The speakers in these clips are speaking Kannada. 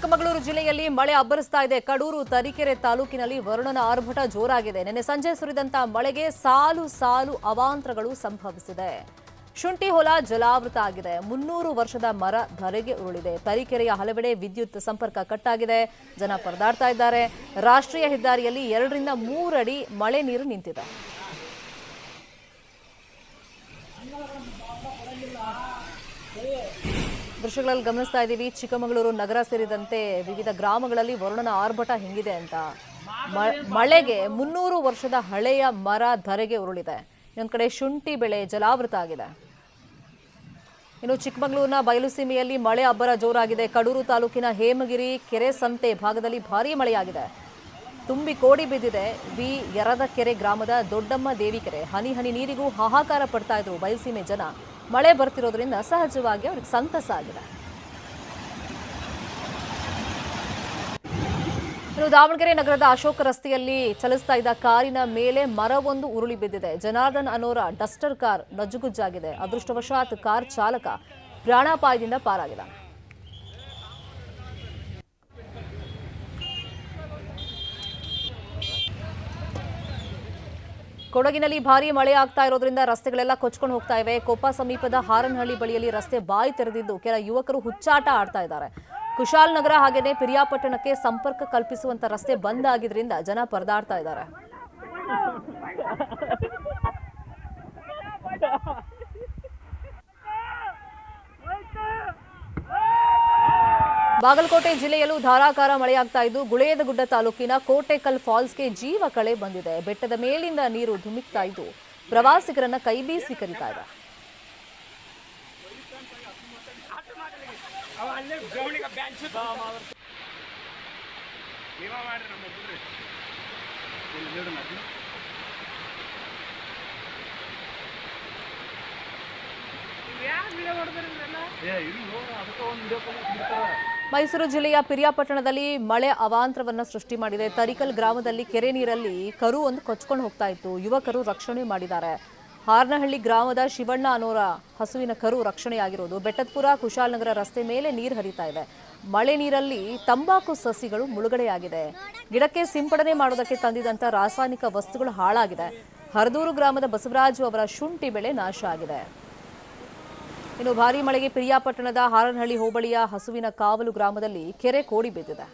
ಚಿಕ್ಕಮಗಳೂರು ಜಿಲ್ಲೆಯಲ್ಲಿ ಮಳೆ ಅಬ್ಬರಿಸ್ತಾ ಇದೆ. ಕಡೂರು, ತರೀಕೆರೆ ತಾಲೂಕಿನಲ್ಲಿ ವರುಣನ ಆರ್ಭಟ ಜೋರಾಗಿದೆ. ನಿನ್ನೆ ಸಂಜೆ ಸುರಿದಂತ ಮಳೆಗೆ ಸಾಲು ಸಾಲು ಅವಾಂತರಗಳು ಸಂಭವಿಸಿದೆ. ಶುಂಠಿ ಹೊಲ ಜಲಾವೃತ ಆಗಿದೆ. ಮುನ್ನೂರು ವರ್ಷದ ಮರ ಧರೆಗೆ ಉರುಳಿದೆ. ತರೀಕೆರೆಯ ಹಲವೆಡೆ ವಿದ್ಯುತ್ ಸಂಪರ್ಕ ಕಟ್ಟಾಗಿದೆ. ಜನ ಪರದಾಡ್ತಾ ಇದ್ದಾರೆ. ರಾಷ್ಟ್ರೀಯ ಹೆದ್ದಾರಿಯಲ್ಲಿ ಎರಡರಿಂದ ಮೂರಡಿ ಮಳೆ ನೀರು ನಿಂತಿದೆ. ದೃಶ್ಯಗಳಲ್ಲಿ ಗಮನಿಸ್ತಾ ಇದ್ದೀವಿ. ಚಿಕ್ಕಮಗಳೂರು ನಗರ ಸೇರಿದಂತೆ ವಿವಿಧ ಗ್ರಾಮಗಳಲ್ಲಿ ವರುಣನ ಆರ್ಭಟ ಹೆಂಗಿದೆ ಅಂತ. ಮಳೆಗೆ ಮುನ್ನೂರು ವರ್ಷದ ಹಳೆಯ ಮರ ಧರೆಗೆ ಉರುಳಿದೆ. ಇನ್ನೊಂದು ಕಡೆ ಶುಂಠಿ ಬೆಳೆ ಜಲಾವೃತ ಆಗಿದೆ. ಇನ್ನು ಚಿಕ್ಕಮಗಳೂರಿನ ಬಯಲುಸೀಮೆಯಲ್ಲಿ ಮಳೆ ಅಬ್ಬರ ಜೋರಾಗಿದೆ. ಕಡೂರು ತಾಲೂಕಿನ ಹೇಮಗಿರಿ ಕೆರೆ ಸಂತೆ ಭಾಗದಲ್ಲಿ ಭಾರೀ ಮಳೆಯಾಗಿದೆ. ತುಂಬಿ ಕೋಡಿ ಬಿದ್ದಿದೆ. ವಿ. ಯರದಕೆರೆ ಗ್ರಾಮದ ದೊಡ್ಡಮ್ಮ ದೇವಿಕೆರೆ. ಹನಿ ಹನಿ ನೀರಿಗೂ ಹಾಹಾಕಾರ ಪಡ್ತಾ ಇದ್ರು ಬಯಲುಸೀಮೆ ಜನ. ಮಳೆ ಬರ್ತಿರೋದ್ರಿಂದ ಸಹಜವಾಗಿ ಅವ್ರಿಗೆ ಸಂತಸ ಆಗಿದೆ. ಇನ್ನು ದಾವಣಗೆರೆ ನಗರದ ಅಶೋಕ ರಸ್ತೆಯಲ್ಲಿ ಚಲಿಸ್ತಾ ಇದ್ದ ಕಾರಿನ ಮೇಲೆ ಮರವೊಂದು ಉರುಳಿ ಬಿದ್ದಿದೆ. ಜನಾರ್ದನ್ ಅನೋರ ಡಸ್ಟರ್ ಕಾರ್ ನಜ್ಜುಗುಜ್ಜಾಗಿದೆ ಅದೃಷ್ಟವಶಾತ್ ಕಾರ್ ಚಾಲಕ ಪ್ರಾಣಾಪಾಯದಿಂದ ಪಾರಾಗಿದ್ದಾನೆ. ಕೊಡಗಿನಲ್ಲಿ ಭಾರಿ ಮಳೆ ಆಗ್ತಾ ಇರೋದ್ರಿಂದ ರಸ್ತೆಗಳೆಲ್ಲ ಕೊಚ್ಕೊಂಡು ಹೋಗ್ತಾ ಇವೆ. ಕೊಪ್ಪ ಸಮೀಪದ ಹಾರನಹಳ್ಳಿ ಬಳಿಯಲ್ಲಿ ರಸ್ತೆ ಬಾಯಿ ತೆರೆದಿದ್ದು ಕೆಲ ಯುವಕರು ಹುಚ್ಚಾಟ ಆಡ್ತಾ ಇದ್ದಾರೆ. ಕುಶಾಲನಗರ ಹಾಗೆಯೇ ಪಿರಿಯಾಪಟ್ಟಣಕ್ಕೆ ಸಂಪರ್ಕ ಕಲ್ಪಿಸುವಂತ ರಸ್ತೆ ಬಂದ್ ಆಗಿದ್ರಿಂದ ಜನ ಪರದಾಡ್ತಾ ಇದ್ದಾರೆ. ಬಾಗಲಕೋಟೆ ಜಿಲ್ಲೆಯಲ್ಲೂ ಧಾರಾಕಾರ ಮಳೆಯಾಗ್ತಾ ಇದ್ದು ಗುಳೇದಗುಡ್ಡ ತಾಲೂಕಿನ ಕೋಟೆಕಲ್ ಫಾಲ್ಸ್ಗೆ ಜೀವ ಕಳೆ ಬಂದಿದೆ. ಬೆಟ್ಟದ ಮೇಲಿಂದ ನೀರು ಧುಮಿಕ್ತಾ ಇದ್ದು ಪ್ರವಾಸಿಗರನ್ನ ಕೈಬೀಸಿ ಕರೀತಾ ಇದೆ ಮೈಸೂರು ಜಿಲ್ಲೆಯ ಪಿರಿಯಾಪಟ್ಟಣದಲ್ಲಿ ಮಳೆ ಅವಾಂತರವನ್ನು ಸೃಷ್ಟಿ ಮಾಡಿದೆ. ತರಿಕಲ್ ಗ್ರಾಮದಲ್ಲಿ ಕೆರೆ ನೀರಲ್ಲಿ ಕರು ಒಂದು ಕೊಚ್ಕೊಂಡು ಹೋಗ್ತಾ ಇತ್ತು. ಯುವಕರು ರಕ್ಷಣೆ ಮಾಡಿದ್ದಾರೆ. ಹಾರ್ನಹಳ್ಳಿ ಗ್ರಾಮದ ಶಿವಣ್ಣ ಅನ್ನೋರ ಹಸುವಿನ ಕರು ರಕ್ಷಣೆಯಾಗಿರೋದು. ಬೆಟ್ಟದಪುರ ಕುಶಾಲನಗರ ರಸ್ತೆ ಮೇಲೆ ನೀರು ಹರಿತಾ ಇದೆ. ಮಳೆ ನೀರಲ್ಲಿ ತಂಬಾಕು ಸಸಿಗಳು ಮುಳುಗಡೆಯಾಗಿದೆ. ಗಿಡಕ್ಕೆ ಸಿಂಪಡಣೆ ಮಾಡೋದಕ್ಕೆ ತಂದಿದಂತ ರಾಸಾಯನಿಕ ವಸ್ತುಗಳು ಹಾಳಾಗಿದೆ. ಹರದೂರು ಗ್ರಾಮದ ಬಸವರಾಜು ಅವರ ಶುಂಠಿ ಬೆಳೆ ನಾಶ ಆಗಿದೆ. ಇನ್ನು ಭಾರಿ ಮಳೆಗೆ ಪಿರಿಯಾಪಟ್ಟಣದ ಹಾರನಹಳ್ಳಿ ಹೋಬಳಿಯ ಹಸುವಿನ ಕಾವಲು ಗ್ರಾಮದಲ್ಲಿ ಕೆರೆ ಕೋಡಿ ಬಿದ್ದಿದೆ.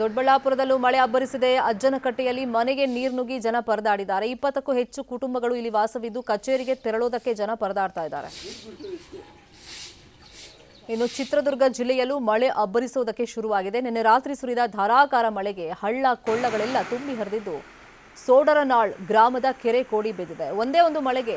ದೊಡ್ಡಬಳ್ಳಾಪುರದಲ್ಲೂ ಮಳೆ ಅಬ್ಬರಿಸಿದೆ. ಅಜ್ಜನಕಟ್ಟೆಯಲ್ಲಿ ಮನೆಗೆ ನೀರು ನುಗ್ಗಿ ಜನ ಪರದಾಡಿದ್ದಾರೆ. ಇಪ್ಪತ್ತಕ್ಕೂ ಹೆಚ್ಚು ಕುಟುಂಬಗಳು ಇಲ್ಲಿ ವಾಸವಿದ್ದು ಕಚೇರಿಗೆ ತೆರಳೋದಕ್ಕೆ ಜನ ಪರದಾಡ್ತಾ ಇದ್ದಾರೆ. ಇನ್ನು ಚಿತ್ರದುರ್ಗ ಜಿಲ್ಲೆಯಲ್ಲೂ ಮಳೆ ಅಬ್ಬರಿಸುವುದಕ್ಕೆ ಶುರುವಾಗಿದೆ. ನಿನ್ನೆ ರಾತ್ರಿ ಸುರಿದ ಧಾರಾಕಾರ ಮಳೆಗೆ ಹಳ್ಳ ಕೊಳ್ಳಗಳೆಲ್ಲ ತುಂಬಿ ಹರಿದಿದ್ದು ಸೋಡರನಾಳ್ ಗ್ರಾಮದ ಕೆರೆ ಕೋಡಿ ಬಿದ್ದಿದೆ. ಒಂದೇ ಒಂದು ಮಳೆಗೆ